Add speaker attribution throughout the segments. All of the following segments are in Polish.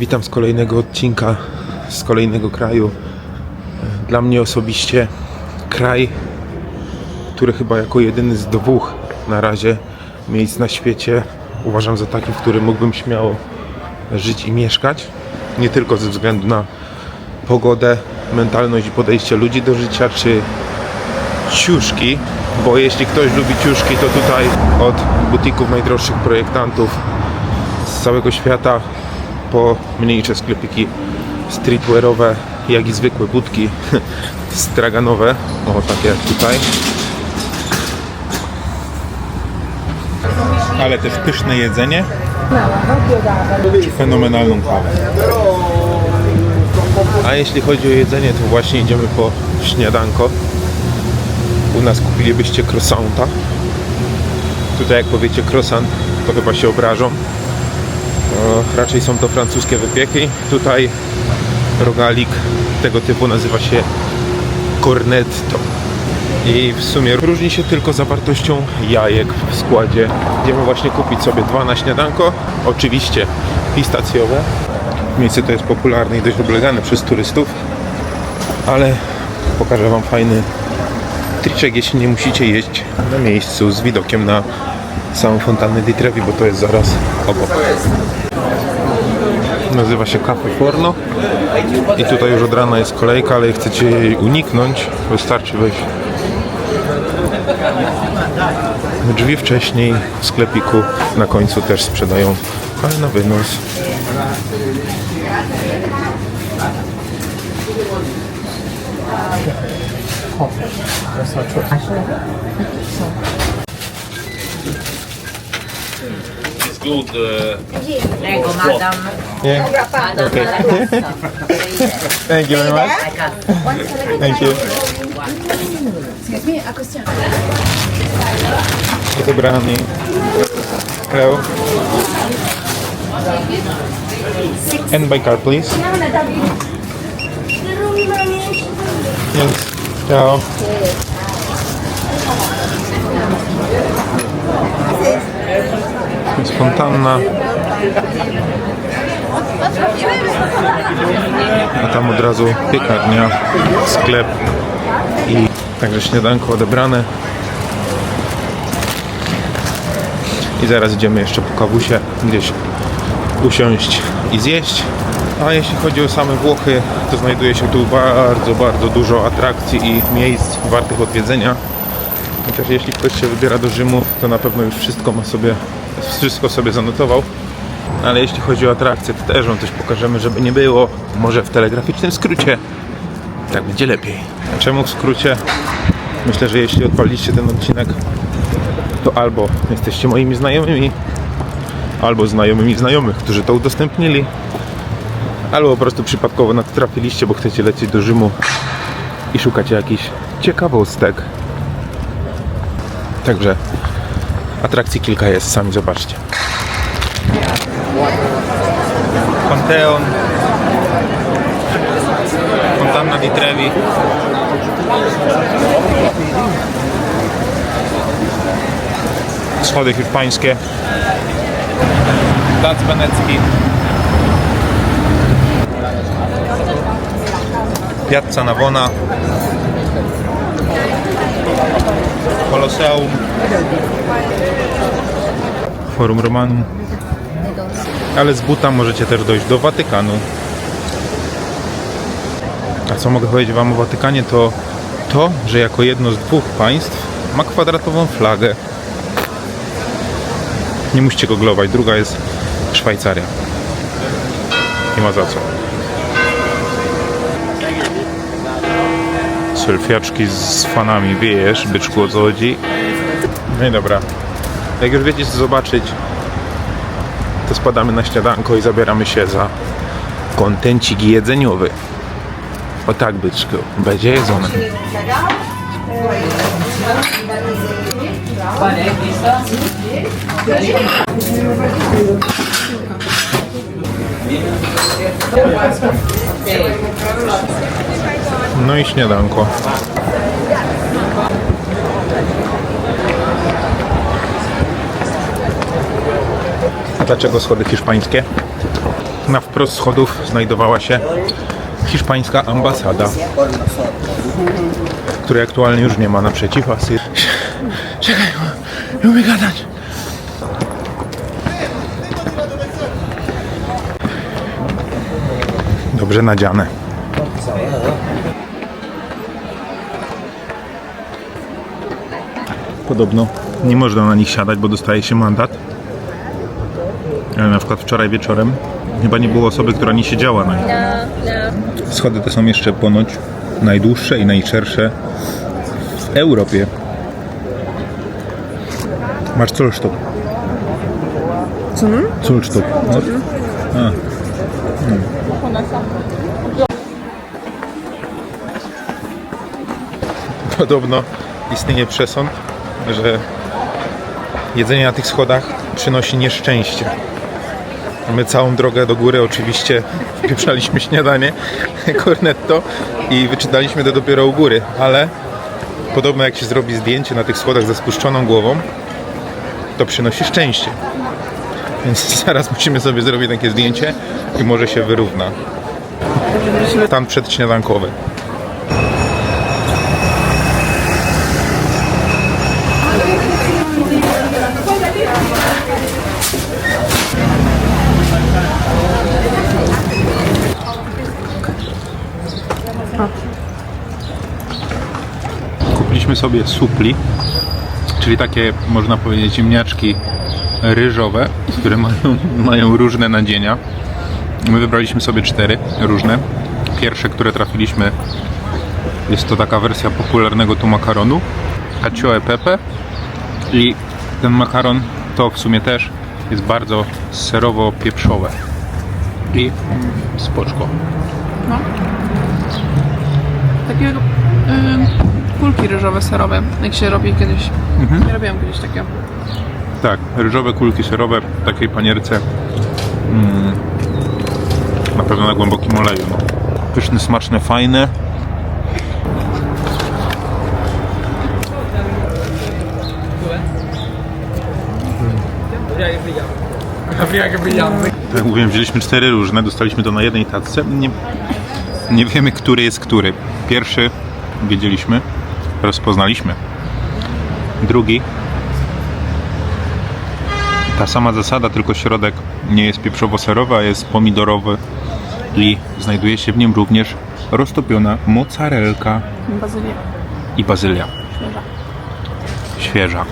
Speaker 1: Witam z kolejnego odcinka, z kolejnego kraju. Dla mnie osobiście kraj, który chyba jako jedyny z dwóch na razie miejsc na świecie uważam za taki, w którym mógłbym śmiało żyć i mieszkać. Nie tylko ze względu na pogodę, mentalność i podejście ludzi do życia, czy ciuszki, bo jeśli ktoś lubi ciuszki, to tutaj od butików najdroższych projektantów z całego świata po mniejsze sklepiki streetwearowe, jak i zwykłe budki straganowe, o takie jak tutaj. Ale też pyszne jedzenie czy fenomenalną kawę. A jeśli chodzi o jedzenie, to właśnie idziemy po śniadanko. U nas kupilibyście croissanta. Tutaj jak powiecie croissant, to chyba się obrażą. Raczej są to francuskie wypieki. Tutaj rogalik tego typu nazywa się cornetto. I w sumie różni się tylko zawartością jajek w składzie. Idziemy właśnie kupić sobie dwa na śniadanko. Oczywiście pistacjowe. Miejsce to jest popularne i dość oblegane przez turystów. Ale pokażę Wam fajny triczek, jeśli nie musicie jeść na miejscu z widokiem na samą fontannę di Trevi, bo to jest zaraz obok. Nazywa się Cafe Forno i tutaj już od rana jest kolejka, ale chcecie jej uniknąć, wystarczy wejść drzwi wcześniej w sklepiku na końcu też sprzedają, ale na wynos.
Speaker 2: It's good. Uh,
Speaker 3: madam.
Speaker 1: Yeah. Okay. Thank you very much. Thank you.
Speaker 4: Excuse me, Agustin.
Speaker 1: Dobrany. Hello. And by car, please. Yes. Ciao. Jest fontanna. A tam od razu piekarnia, sklep i także śniadanko odebrane. I zaraz idziemy jeszcze po kawusie gdzieś usiąść i zjeść. A jeśli chodzi o same Włochy, to znajduje się tu bardzo, bardzo dużo atrakcji i miejsc wartych odwiedzenia. Chociaż jeśli ktoś się wybiera do Rzymu, to na pewno już wszystko ma sobie, wszystko sobie zanotował. Ale jeśli chodzi o atrakcje, to też Wam coś pokażemy, żeby nie było. Może w telegraficznym skrócie. Tak będzie lepiej. Czemu w skrócie? Myślę, że jeśli odpaliście ten odcinek, to albo jesteście moimi znajomymi, albo znajomymi znajomych, którzy to udostępnili, albo po prostu przypadkowo na to trafiliście, bo chcecie lecieć do Rzymu i szukacie jakichś ciekawostek. Także atrakcji kilka jest, sami zobaczcie. Panteon, Fontanna di Trevi. Schody hiszpańskie. Plac Wenecki. Piazza Navona. Koloseum. Forum Romanum. Ale z buta możecie też dojść do Watykanu. A co mogę powiedzieć Wam o Watykanie to to, że jako jedno z dwóch państw ma kwadratową flagę. Nie musicie googlować, druga jest Szwajcaria. Nie ma za co. Selfiaczki z fanami, wiesz, byczku o co chodzi. No i dobra. Jak już wiecie co zobaczyć, to spadamy na śniadanko i zabieramy się za kontencik jedzeniowy. O tak, byczku, będzie jedzone. No i śniadanko. A dlaczego schody hiszpańskie? na wprost schodów znajdowała się hiszpańska ambasada, której aktualnie już nie ma naprzeciw. Czekaj, nie umiem gadać. Dobrze nadziane. Podobno nie można na nich siadać, bo dostaje się mandat. Ale na przykład wczoraj wieczorem chyba nie było osoby, która nie siedziała na nich. Schody te są jeszcze ponoć najdłuższe i najszersze w Europie. Masz Zollstock.
Speaker 3: Co?
Speaker 1: Zollstock. No. A. Hmm. Podobno istnieje przesąd, że jedzenie na tych schodach przynosi nieszczęście. My całą drogę do góry oczywiście wpieprzaliśmy śniadanie, cornetto i wyczytaliśmy to dopiero u góry, ale podobno jak się zrobi zdjęcie na tych schodach ze spuszczoną głową, to przynosi szczęście. Więc zaraz musimy sobie zrobić takie zdjęcie i może się wyrówna. Stan przedśniadankowy. Kupiliśmy sobie supli, czyli takie, można powiedzieć, ziemniaczki ryżowe, które mają, mają różne nadzienia. My wybraliśmy sobie cztery różne. Pierwsze, które trafiliśmy, jest to taka wersja popularnego tu makaronu, cacio e pepe. I ten makaron to w sumie też jest bardzo serowo-pieprzowe. I spoczko.
Speaker 3: Takie y, kulki ryżowe, serowe, jak się robi kiedyś. Ja robiłam kiedyś takie.
Speaker 1: Tak, ryżowe kulki serowe w takiej panierce. Mm, na pewno na głębokim oleju. No. Pyszne, smaczne, fajne. Tak jak mówiłem, wzięliśmy cztery różne, dostaliśmy to na jednej tacce. Nie, nie wiemy, który jest który. Pierwszy wiedzieliśmy, rozpoznaliśmy. Drugi ta sama zasada, tylko środek nie jest pieprzowo-serowy, a jest pomidorowy i znajduje się w nim również roztopiona mozzarelka
Speaker 3: Bazylię.
Speaker 1: i bazylia. Świeża.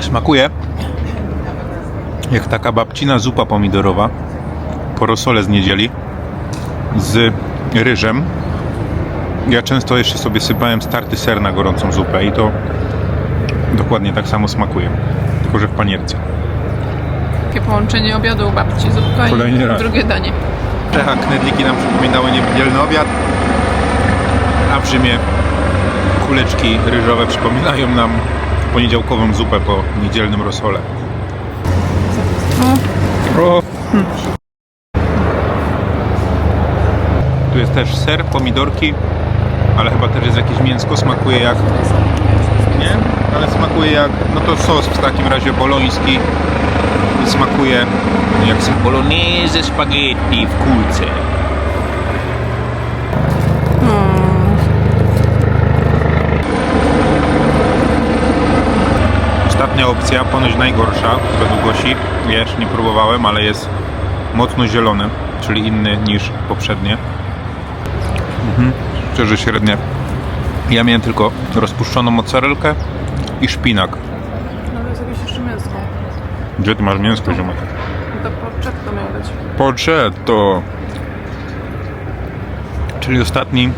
Speaker 1: Smakuje jak taka babcina zupa pomidorowa po rosole z niedzieli z ryżem. Ja często jeszcze sobie sypałem starty ser na gorącą zupę i to dokładnie tak samo smakuje, tylko że w panierce.
Speaker 3: Takie połączenie obiadu u babci, zupka
Speaker 1: Kolejny
Speaker 3: i
Speaker 1: raz.
Speaker 3: drugie danie.
Speaker 1: W Czechach knedliki nam przypominały niedzielny obiad, a w Rzymie kuleczki ryżowe przypominają nam poniedziałkową zupę po niedzielnym rosole. O. Tu jest też ser, pomidorki, ale chyba też jest jakieś mięsko, smakuje jak... Nie? Ale smakuje jak... No to sos w takim razie boloński i smakuje jak bolognese spaghetti w kulce. Ostatnia opcja, ponoć najgorsza, według Gosi. Ja jeszcze nie próbowałem, ale jest mocno zielony, czyli inny niż poprzednie. Mhm. Szczerze średnie. Ja miałem tylko rozpuszczoną mozzarelkę i szpinak.
Speaker 3: No jest jakieś jeszcze mięsko.
Speaker 1: Gdzie ty masz mięsko, ziomek?
Speaker 3: To porczetto miał być.
Speaker 1: Porcetto. Czyli ostatni,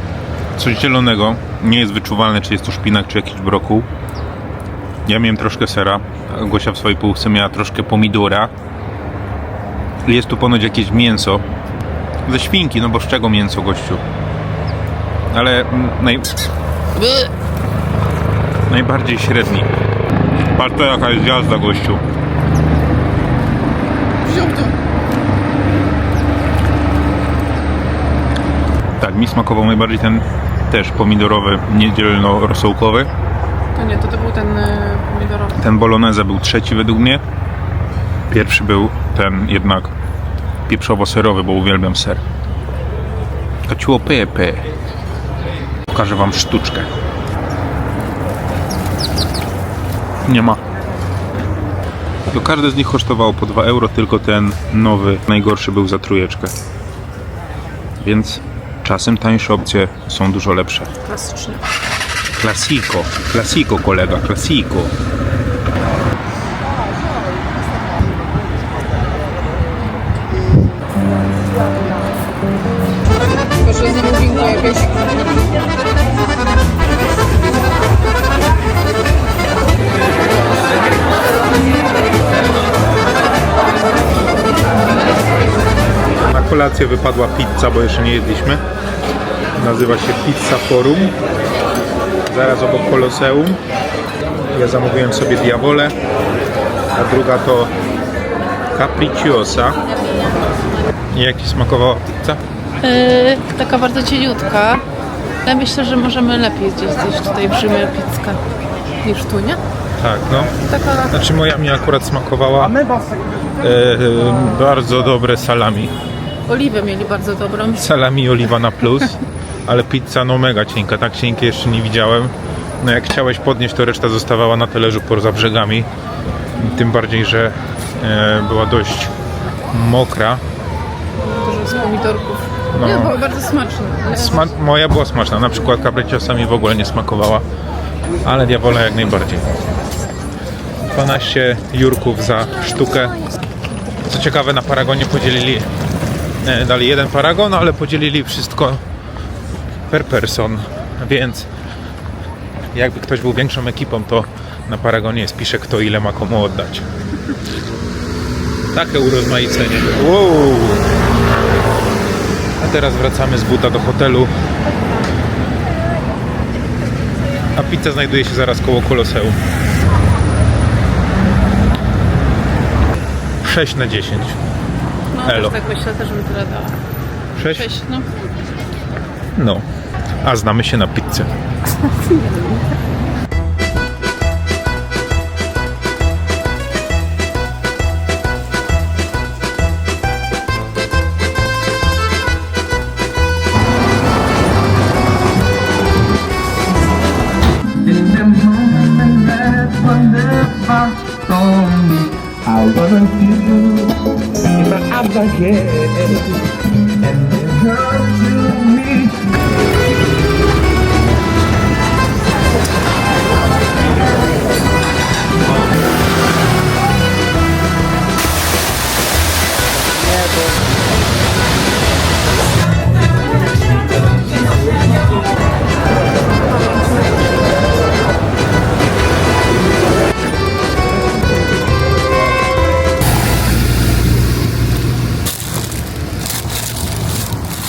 Speaker 1: coś zielonego. Nie jest wyczuwalne, czy jest to szpinak, czy jakiś brokuł. Ja miałem troszkę sera. Gosia w swojej półce miała troszkę pomidora. Jest tu ponoć jakieś mięso. Ze świnki, no bo z czego mięso, gościu? Ale naj... najbardziej średni. Patrz to jaka jest jazda, gościu.
Speaker 3: Wziął to.
Speaker 1: Tak, mi smakował najbardziej ten też pomidorowy, niedzielno-rosołkowy.
Speaker 3: To nie, to, to był ten y, pomidorowy.
Speaker 1: Ten bolognese był trzeci według mnie. Pierwszy był ten jednak pieprzowo-serowy, bo uwielbiam ser. Cacio pepe. Pokażę wam sztuczkę. Nie ma. To każde z nich kosztowało po 2 euro, tylko ten nowy, najgorszy był za trójeczkę. Więc czasem tańsze opcje są dużo lepsze.
Speaker 3: Klasycznie.
Speaker 1: Classico, classico kolega, classico. Kolację wypadła pizza, bo jeszcze nie jedliśmy. Nazywa się Pizza Forum. Zaraz obok Koloseum. Ja zamówiłem sobie Diavole, a druga to Capricciosa. Jak Ci smakowała pizza?
Speaker 5: Yy, taka bardzo cieniutka. Ale myślę, że możemy lepiej gdzieś zjeść tutaj w Rzymie pizzkę niż tu, nie?
Speaker 1: Tak, no.
Speaker 5: Taka
Speaker 1: Znaczy moja mi akurat smakowała e, bardzo dobre salami.
Speaker 5: Oliwę mieli bardzo dobrą.
Speaker 1: Salami oliwa na plus, ale pizza no mega cienka, tak cienkie jeszcze nie widziałem. No jak chciałeś podnieść, to reszta zostawała na talerzu poza brzegami. Tym bardziej, że e, była dość mokra.
Speaker 3: Dużo z pomidorków.
Speaker 1: No.
Speaker 3: Nie, było bardzo smaczne. ale-
Speaker 1: Sma moja była smaczna, na przykład capricciosa mi w ogóle nie smakowała, ale diawola jak najbardziej. 12 jurków za sztukę. Co ciekawe, na Paragonie podzielili, dali jeden paragon, ale podzielili wszystko per person, więc jakby ktoś był większą ekipą, to na Paragonie spisze kto ile ma komu oddać. Takie urozmaicenie. Wow. A teraz wracamy z buta do hotelu. A pizza znajduje się zaraz koło Koloseum. 6 na 10. Elo.
Speaker 5: tak myślę, też bym tyle dała.
Speaker 1: 6?
Speaker 5: Cześć, no.
Speaker 1: No. A znamy się na pizzę.
Speaker 6: my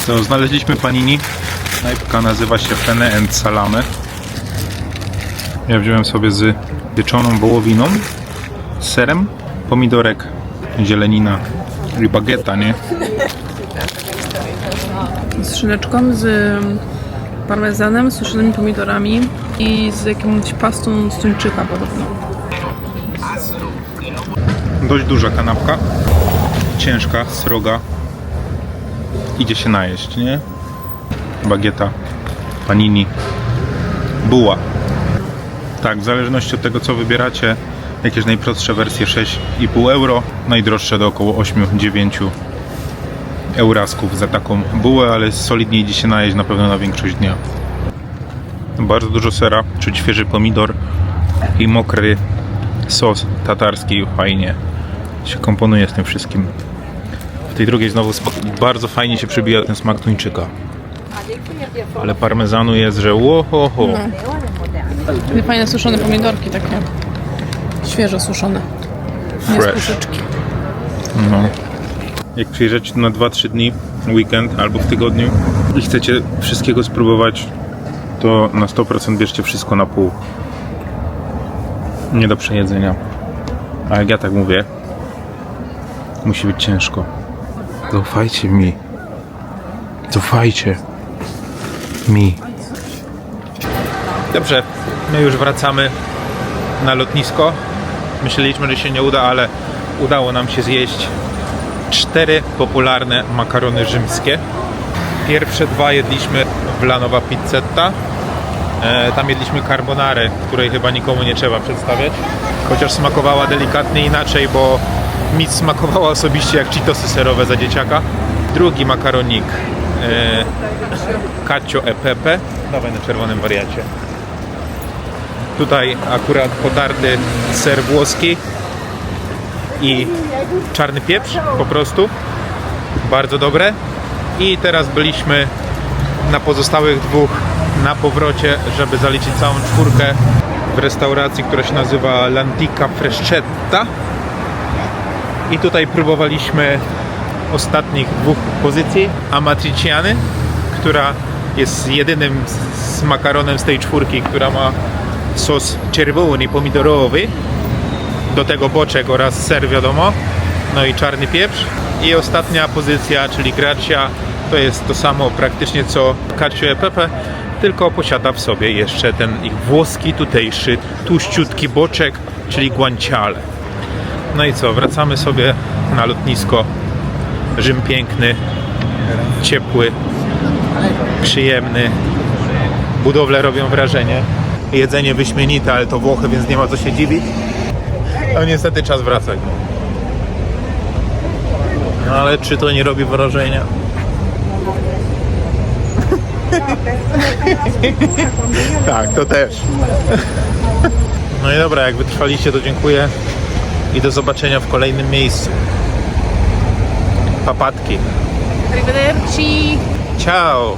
Speaker 6: To
Speaker 1: znaleźliśmy panini. Knajpka nazywa się Fene and Salame. Ja wziąłem sobie z pieczoną wołowiną, serem, pomidorek, zielenina i bagieta, nie?
Speaker 3: Z szyneczką, z parmezanem, z suszonymi pomidorami i z jakąś pastą z tuńczyka podobno.
Speaker 1: Dość duża kanapka, ciężka, sroga. Idzie się najeść, nie? Bagieta, panini, buła. Tak, w zależności od tego co wybieracie, jakieś najprostsze wersje 6,5 euro, najdroższe do około 8-9 eurasków za taką bułę, ale solidnie idzie się najeść na pewno na większość dnia. Bardzo dużo sera, czuć świeży pomidor i mokry sos tatarski, fajnie się komponuje z tym wszystkim. Tej drugiej znowu bardzo fajnie się przybija ten smak tuńczyka. Ale parmezanu jest, że łohoho.
Speaker 3: I fajne suszone pomidorki takie. Świeżo suszone. Nie
Speaker 1: Fresh. No. Jak przyjeżdżacie na 2-3 dni, weekend albo w tygodniu i chcecie wszystkiego spróbować, to na 100% bierzcie wszystko na pół. Nie do przejedzenia. A jak ja tak mówię, musi być ciężko. Zaufajcie mi. Zaufajcie mi. Dobrze, my już wracamy na lotnisko. Myśleliśmy, że się nie uda, ale udało nam się zjeść cztery popularne makarony rzymskie. Pierwsze dwa jedliśmy w Lanowa Pizzetta. E, tam jedliśmy carbonarę, której chyba nikomu nie trzeba przedstawiać. Chociaż smakowała delikatnie inaczej, bo mi smakowała osobiście jak Cheetosy serowe za dzieciaka. Drugi makaronik e, Cacio e Pepe. Dawaj na czerwonym wariacie. Tutaj akurat potarty ser włoski i czarny pieprz po prostu. Bardzo dobre. I teraz byliśmy na pozostałych dwóch na powrocie, żeby zaliczyć całą czwórkę w restauracji, która się nazywa L'Antica Freschetta. I tutaj próbowaliśmy ostatnich dwóch pozycji Amatriciany, która jest jedynym z- makaronem z tej czwórki, która ma sos czerwony, pomidorowy, do tego boczek oraz ser wiadomo, no i czarny pieprz. I ostatnia pozycja, czyli Gracia, to jest to samo praktycznie co Cacio e Pepe, tylko posiada w sobie jeszcze ten ich włoski tutejszy, tłuściutki boczek, czyli guanciale. No i co, wracamy sobie na lotnisko. Rzym piękny, ciepły, przyjemny. Budowle robią wrażenie. Jedzenie wyśmienite, ale to Włochy, więc nie ma co się dziwić. No niestety czas wracać. No ale czy to nie robi wrażenia? tak, to też. No i dobra, jak wytrwaliście, to dziękuję i do zobaczenia w kolejnym miejscu. Papatki.
Speaker 5: Arrivederci!
Speaker 1: Ciao!